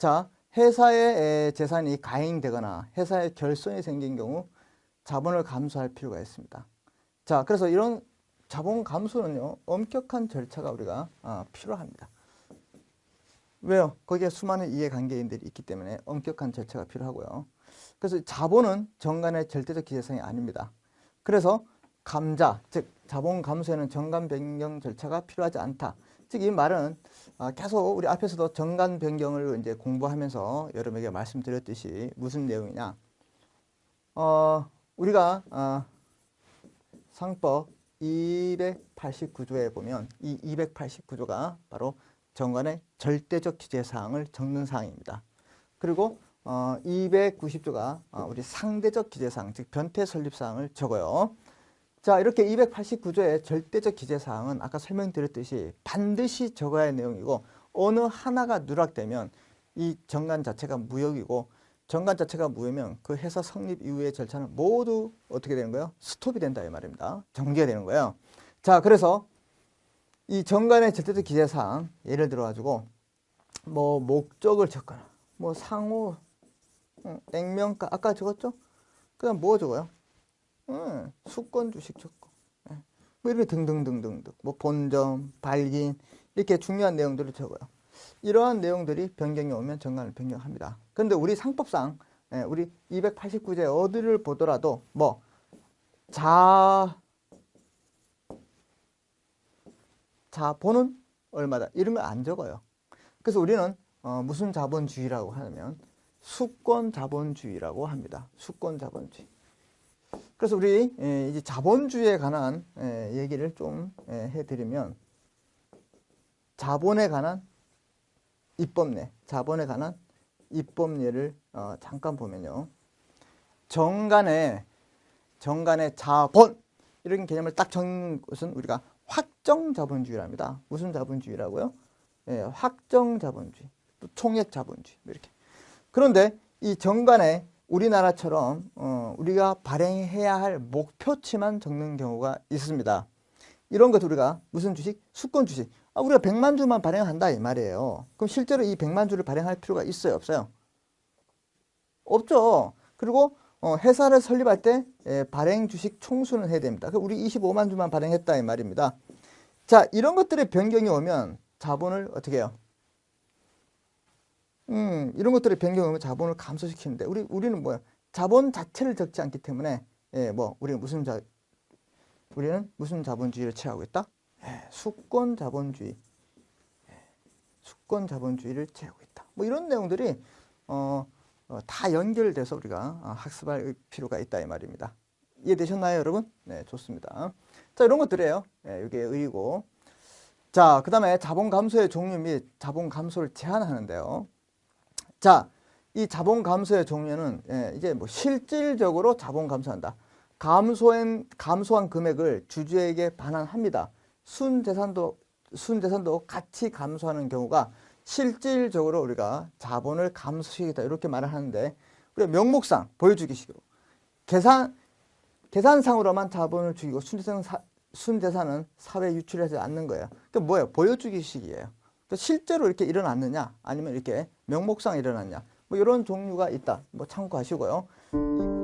자, 회사의 에, 재산이 가행되거나 회사의 결손이 생긴 경우 자본을 감수할 필요가 있습니다. 자, 그래서 이런 자본 감수는요, 엄격한 절차가 우리가 아, 필요합니다. 왜요? 거기에 수많은 이해관계인들이 있기 때문에 엄격한 절차가 필요하고요. 그래서 자본은 정관의 절대적 기재성이 아닙니다. 그래서 감자, 즉 자본 감수에는 정관 변경 절차가 필요하지 않다. 즉 이 말은 아, 계속 우리 앞에서도 정관 변경을 이제 공부하면서 여러분에게 말씀드렸듯이 무슨 내용이냐? 어, 우리가 어, 상법 289조에 보면 이 289조가 바로 정관의 절대적 기재 사항을 적는 사항입니다. 그리고 어, 290조가 어, 우리 상대적 기재 사항, 즉 변태 설립 사항을 적어요. 자, 이렇게 289조의 절대적 기재 사항은 아까 설명드렸듯이 반드시 적어야 할 내용이고 어느 하나가 누락되면 이 정관 자체가 무효이고 정관 자체가 무효면 그 회사 성립 이후의 절차는 모두 어떻게 되는 거예요? 스톱이 된다 이 말입니다. 정지가 되는 거예요. 자, 그래서 이 정관의 절대적 기재 사항 예를 들어 가지고 뭐 목적을 적거나 뭐 상호 응, 액면가 아까 적었죠? 그다음 뭐 적어요? 응, 수권 주식 적고 예. 뭐 이렇게 등등등등등 뭐 본점 발긴 이렇게 중요한 내용들을 적어요. 이러한 내용들이 변경이 오면 정관을 변경합니다. 그런데 우리 상법상 예, 우리 289제 어디를 보더라도 뭐 자 자본은 얼마다 거안 적어요. 그래서 우리는 어, 무슨 자본주의라고 하면 수권 자본주의라고 합니다. 수권 자본주의. 그래서 우리 에, 이제 자본주의에 관한 에, 얘기를 좀 에, 해드리면 자본에 관한 입법례, 자본에 관한 입법례를 어, 잠깐 보면요. 정간의 정간의 자본 이런 개념을 딱 정한 것은 우리가 확정 자본주의랍니다. 무슨 자본주의라고요? 예, 확정 자본주의, 또 총액 자본주의 뭐 이렇게. 그런데 이 정관에 우리나라처럼 어, 우리가 발행해야 할 목표치만 적는 경우가 있습니다. 이런 것 우리가 무슨 주식? 수권 주식. 아, 우리가 100만 주만 발행한다 이 말이에요. 그럼 실제로 이 100만 주를 발행할 필요가 있어요, 없어요? 없죠. 그리고 어, 회사를 설립할 때 예, 발행 주식 총수는 해야 됩니다. 우리 25만 주만 발행했다 이 말입니다. 자, 이런 것들의 변경이 오면 자본을 어떻게 해요? 음, 이런 것들의 변경이 오면 자본을 감소시키는데 우리 우리는 뭐야? 자본 자체를 적지 않기 때문에 예, 뭐 우리는 무슨 자 우리는 무슨 자본주의를 취하고 있다? 예, 수권 자본주의. 예, 수권 자본주의를 취하고 있다. 뭐 이런 내용들이 어, 어, 다 연결돼서 우리가 어, 학습할 필요가 있다 이 말입니다. 이해되셨나요, 여러분? 네, 좋습니다. 자, 이런 것들이에요. 예, 이게 의이고. 자, 그 다음에 자본 감소의 종류 및 자본 감소를 제한하는데요. 자, 이 자본 감소의 종류는 예, 이제 뭐 실질적으로 자본 감소한다. 감소한 감소한 금액을 주주에게 반환합니다. 순재산도 순재산도 같이 감소하는 경우가 실질적으로 우리가 자본을 감소시키다 이렇게 말을 하는데 우리가 명목상 보여주기식으로 계산 계산상으로만 자본을 죽이고 순재산 사, 순재산은 사회 유출하지 않는 거예요. 그러니까 뭐예요? 보여주기식이에요. 실제로 이렇게 일어났느냐 아니면 이렇게 명목상 일어났냐 뭐 이런 종류가 있다. 뭐 참고하시고요.